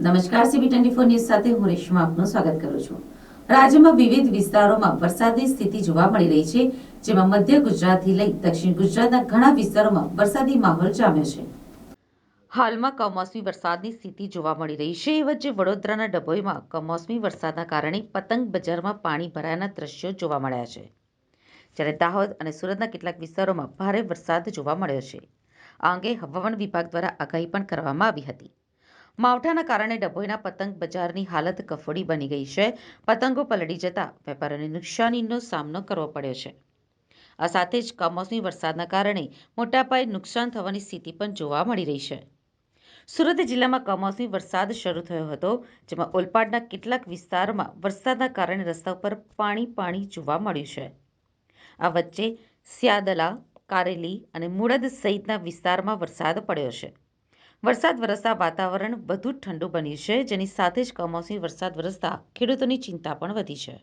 નમસ્કાર CB twenty four news સાથે હું રેશમા આપનું સ્વાગત કરું છું. રાજ્યમાં વિવિધ વિસ્તારોમાં વરસાદની સ્થિતિ જોવા મળી રહી છે, જેમાં મધ્ય ગુજરાતથી લઈ દક્ષિણ ગુજરાતના ઘણા વિસ્તારોમાં વરસાદી માહોલ જામ્યો છે. હાલમાં કમોસમી વરસાદની સ્થિતિ જોવા મળી રહી છે એ વચ્ચે વડોદરાના ડભોઈમાં કમોસમી વરસાદના કારણે પતંગ બજારમાં પાણી ભરાયાના દ્રશ્યો જોવા મળ્યા છે. જ્યારે દાહોદ અને સુરતના કેટલાક વિસ્તારોમાં ભારે વરસાદ જોવા મળ્યો છે. આ અંગે હવામાન વિભાગ દ્વારા આગાહી પણ કરવામાં આવી હતી. માવઠાના કારણે ડભોઈના પતંગ બજારની હાલત કફોડી બની ગઈ છે. પતંગો પલળી જતા વેપારીઓને નુકસાનીનો સામનો કરવો પડ્યો છે. આ સાથે જ કમોસમી વરસાદના કારણે મોટા પાયે નુકસાન થવાની સ્થિતિ પણ જોવા મળી રહી છે. સુરત જિલ્લામાં કમોસમી વરસાદ શરૂ થયો હતો, જેમાં ઓલપાડના કેટલાક વિસ્તારોમાં વરસાદના કારણે રસ્તા ઉપર પાણી પાણી જોવા મળ્યું છે. આ વચ્ચે સ્યાદલા, કારેલી અને મુળદ સહિતના વિસ્તારમાં વરસાદ પડ્યો છે. વરસાદ વરસતા વાતાવરણ વધુ ઠંડુ બન્યું છે, જેની સાથે જ કમોસમી વરસાદ વરસતા ખેડૂતોની ચિંતા પણ વધી છે.